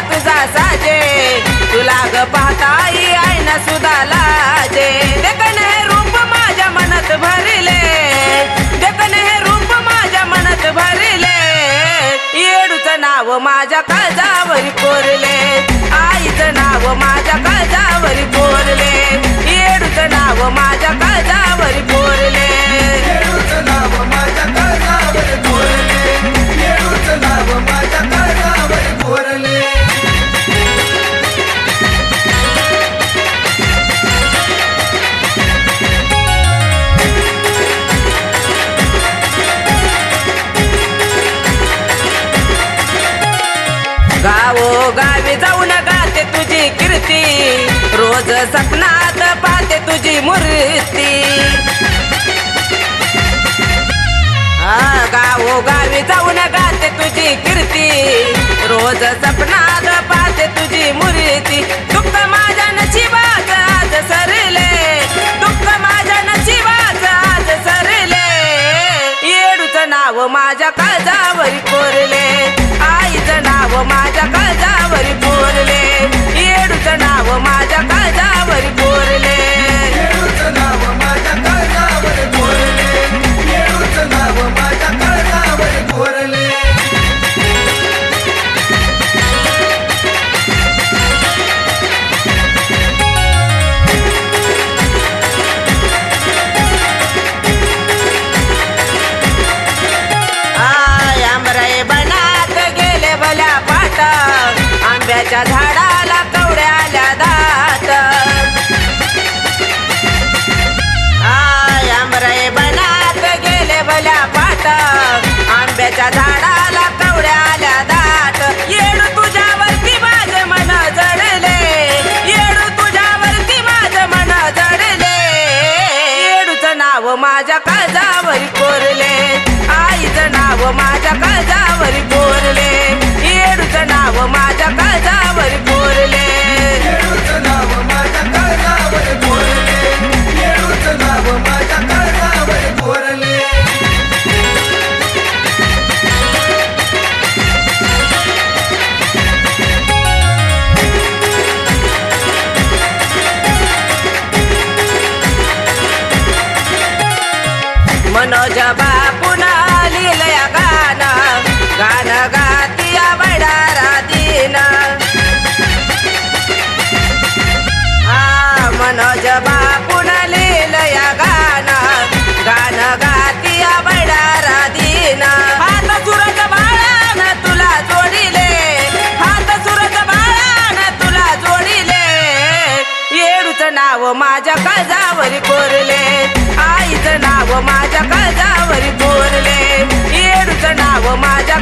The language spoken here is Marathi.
तुझा साजे. तुला ग पाहताई आईना सुद्धा लाजे. देखन हे रूप माझ्या मनात भरले. देखन हे रूप माझ्या मनात भरले. येडूचं नाव माझ्या काळजावरी कोरले. तुझी मूर्ती. हा गावो गावी जाऊन गाते तुझी कीर्ती. रोज सपनात पाहते तुझी मूर्ती. दुःख माझ्या नशिबात आज सरले. दुःख माझ्या नशिबात आज सरले. येडूचं नाव माझ्या काळजावरी कोरले. आंब्याच्या झाडाला कवड्या आल्या दाट आय आंबराई बनात गेले भल्या पाट आंब्याच्या झाडाला मनोज बापून लिहिलंय गाणं. गाणं गातिया बडारा दिन हात सुरत बाळान तुला जोडिले. हात सुरत बाळान तुला जोडिले. येडूचं नाव माझ्या काळजावरी कोरले. आईचं नाव माझ्या काळजावरी कोरले. येडूचं नाव माझ्या